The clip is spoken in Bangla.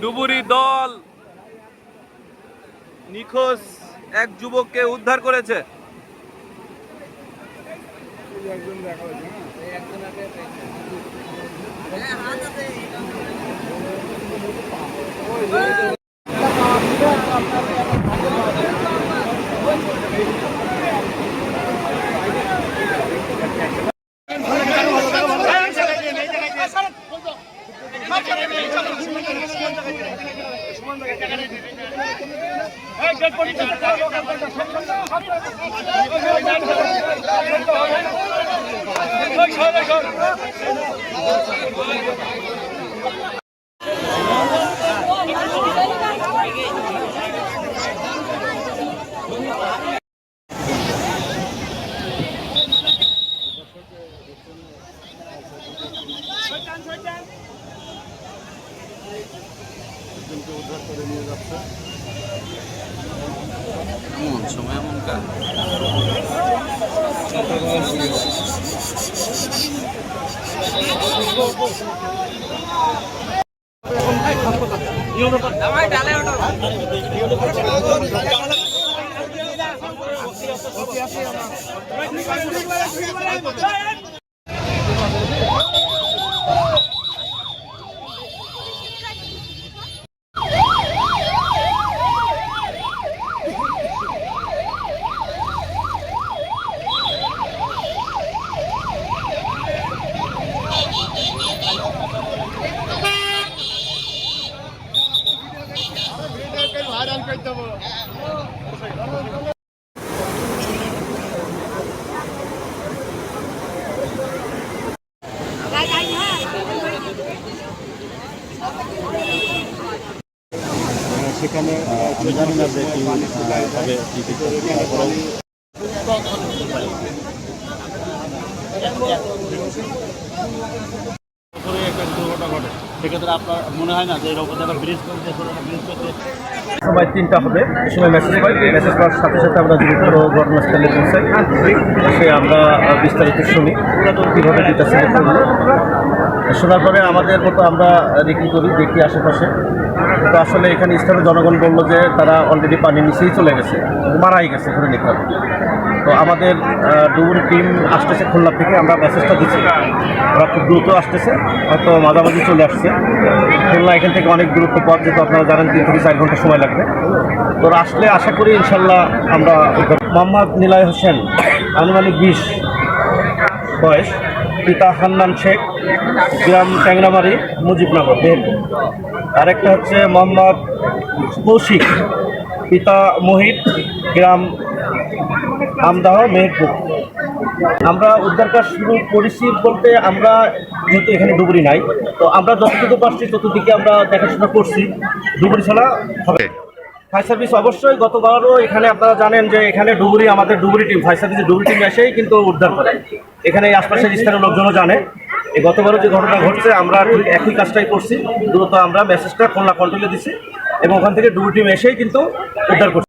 ডুবুরি দল নিখোঁজ এক যুবককে উদ্ধার করেছে। Shut down, shut down. এমন সময় এমন কাজ। সেখানে আহ, আমি জানি না যে কি আহ, হবে কি কিছু তারপরেও সেক্ষেত্রে আপনার মনে হয় না যে এরকম ব্রিজ করতে ব্রিজ করতে? সময় তিনটা হবে। সময় মেসেজ পাই মেসেজ পাওয়ার সাথে সাথে আমরা দ্রুত ঘটনাস্থলে পৌঁছাই। সে আমরা বিস্তারিত শুনি। কীভাবে দুইটা শোনার পরে আমাদের মতো আমরা রেকি করি, দেখি আশেপাশে। তো আসলে এখানে স্থানীয় জনগণ বলল যে তারা অলরেডি পানির নিচেই চলে গেছে, মারাই গেছে ধরে নিতে হবে। তো আমাদের ডুবুরি টিম আসতেছে খুলনা থেকে, আমরা মেসেজটা দিচ্ছি। ওরা খুব দ্রুত আসতেছে, হয়তো মাঝামাঝি চলে আসছে। খুলনা এখান থেকে অনেক দূরত্ব পথ, যেহেতু আপনারা জানেন তিন থেকে চার ঘণ্টা সময় লাগবে। তো আসলে আশা করি ইনশাল্লাহ আমরা মোহাম্মদ নিলয় হোসেন, আনুমানিক বিশ বয়স, পিতা হান্নান শেখ, গ্রাম ট্যাংরামারি, মুজিবনগর মেহেরপুর আরেকটা হচ্ছে মোহাম্মদ কৌশিক, পিতা মোহিত, গ্রাম আমদাহ মেহেরপুর। আমরা উদ্ধার কাজ শুরু করেছি বলতে আমরা যেহেতু এখানে ডুবুরি নাই, তো আমরা যতটুকু পারছি ততদিকে আমরা দেখাশোনা করছি। ডুবুরি ছাড়া হবে। ফায়ার সার্ভিস অবশ্যই গতবারও এখানে আপনারা জানেন যে এখানে ডুবুরি, আমাদের ডুবুরি টিম, ফায়ার সার্ভিসের ডুবুরি টিম এসেই কিন্তু উদ্ধার করে। এখানে আশপাশের স্থানীয় লোকজনও জানে। এই গতবারও যে ঘটনা ঘটছে, আমরা ঠিক একই কাজটাই করছি। দ্রুত আমরা মেসেজটা খুলনা কন্ট্রোলে দিছি এবং ওখান থেকে টিম এসেই কিন্তু উদ্ধার করছি।